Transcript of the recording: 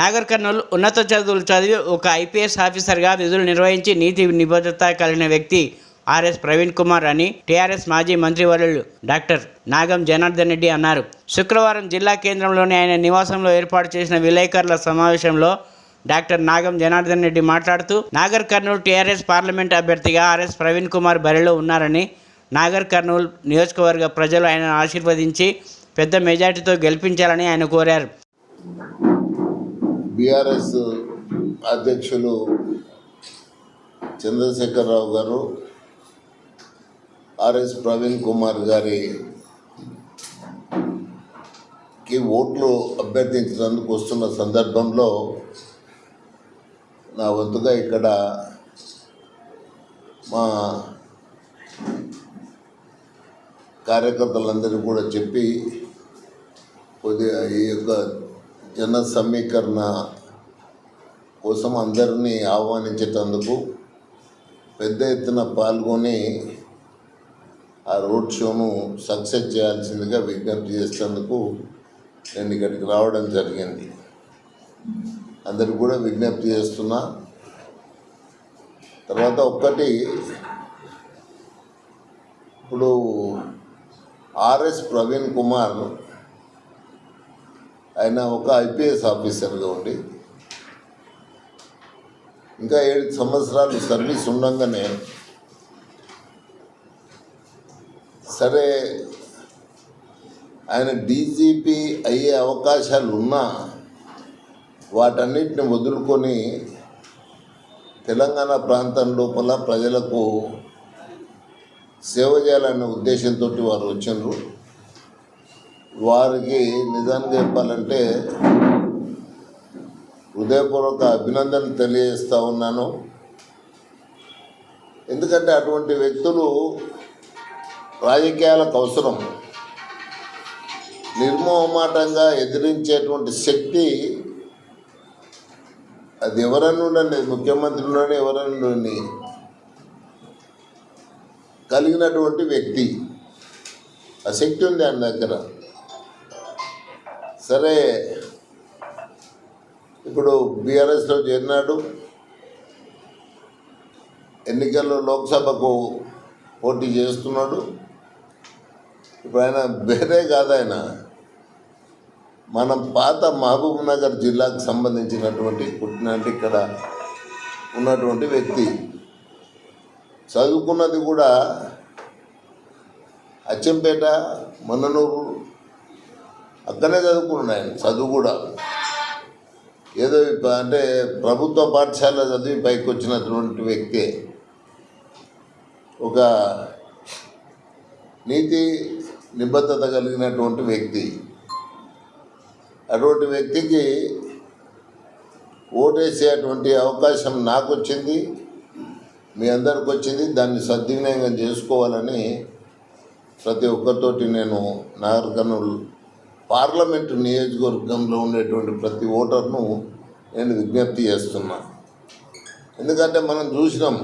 నాగర్ కర్నూలు ఉన్నత చదువులు చదివి ఒక ఐపీఎస్ ఆఫీసర్గా విధులు నిర్వహించి నీతి నిబద్ధత కలిగిన వ్యక్తి ఆర్ఎస్ ప్రవీణ్ కుమార్ అని టీఆర్ఎస్ మాజీ మంత్రివర్యులు డాక్టర్ నాగం జనార్దన్ రెడ్డి అన్నారు. శుక్రవారం జిల్లా కేంద్రంలోని ఆయన నివాసంలో ఏర్పాటు చేసిన విలేకరుల సమావేశంలో డాక్టర్ నాగం జనార్దన్ రెడ్డి మాట్లాడుతూ నాగర్ కర్నూలు టీఆర్ఎస్ పార్లమెంట్ అభ్యర్థిగా ఆర్ఎస్ ప్రవీణ్ కుమార్ బరిలో ఉన్నారని నాగర్ కర్నూలు నియోజకవర్గ ప్రజలు ఆయనను ఆశీర్వదించి పెద్ద మెజార్టీతో గెలిపించాలని ఆయన కోరారు. బీఆర్ఎస్ అధ్యక్షులు చంద్రశేఖరరావు గారు ఆర్ఎస్ ప్రవీణ్ కుమార్ గారికి ఓట్లు అభ్యర్థించినందుకు వస్తున్న సందర్భంలో నా వంతుగా ఇక్కడ మా కార్యకర్తలందరికీ కూడా చెప్పి కొద్దిగా ఈ యొక్క జన సమీకరణ కోసం అందరినీ ఆహ్వానించేటందుకు పెద్ద ఎత్తున పాల్గొని ఆ రోడ్ షోను సక్సెస్ చేయాల్సిందిగా విజ్ఞప్తి చేసేందుకు నేను ఇక్కడికి రావడం జరిగింది. అందరికి కూడా విజ్ఞప్తి చేస్తున్నా. తర్వాత ఒక్కటి ఇప్పుడు ఆర్ఎస్ ప్రవీణ్ కుమార్ ఆయన ఒక ఐపీఎస్ ఆఫీసర్గా ఉండి ఇంకా ఏడు సంవత్సరాలు సర్వీస్ ఉండగానే సరే ఆయన డీజీపీ అయ్యే అవకాశాలు ఉన్నా వాటన్నిటిని వదులుకొని తెలంగాణ ప్రాంతం లోపల ప్రజలకు సేవ చేయాలనే ఉద్దేశంతో వారు వచ్చిండ్రు. వారికి నిజానికి చెప్పాలంటే హృదయపూర్వక అభినందన తెలియజేస్తూ ఉన్నాను. ఎందుకంటే అటువంటి వ్యక్తులు రాజకీయాలకు అవసరం. నిర్మోహమాటంగా ఎదిరించేటువంటి శక్తి అది ఎవరన్నా ఉండండి ముఖ్యమంత్రి ఉండండి ఎవరన్నా ఉండండి. కలిగినటువంటి వ్యక్తి. ఆ శక్తి ఉంది ఆయన దగ్గర. సరే. ఇప్పుడు బీఆర్ఎస్లో చేరినాడు. ఎన్నికల్లో లోక్సభకు పోటీ చేస్తున్నాడు. ఇప్పుడు ఆయన వేరే కాదు ఆయన. మన పాత మహబూబ్ నగర్ జిల్లాకు సంబంధించినటువంటి పుట్టినంటే ఇక్కడ ఉన్నటువంటి వ్యక్తి. చదువుకున్నది కూడా అచ్చంపేట మన్ననూరు అక్కడనే చదువుకున్నాడు ఆయన చదువు కూడా. ఏదో ఇప్ప- అంటే ప్రభుత్వ పాఠశాల చదివి పైకి వచ్చినటువంటి వ్యక్తి. ఒక నీతి నిబద్ధత కలిగినటువంటి వ్యక్తి. అటువంటి వ్యక్తికి ఓటేసేటువంటి అవకాశం నాకు వచ్చింది మీ అందరికి వచ్చింది దాన్ని సద్వినియోగం చేసుకోవాలని ప్రతి ఒక్కరితోటి నేను నాగర్ పార్లమెంటు నియోజకవర్గంలో ఉండేటువంటి ప్రతి ఓటర్ను నేను విజ్ఞప్తి చేస్తున్నా. ఎందుకంటే మనం చూసినాం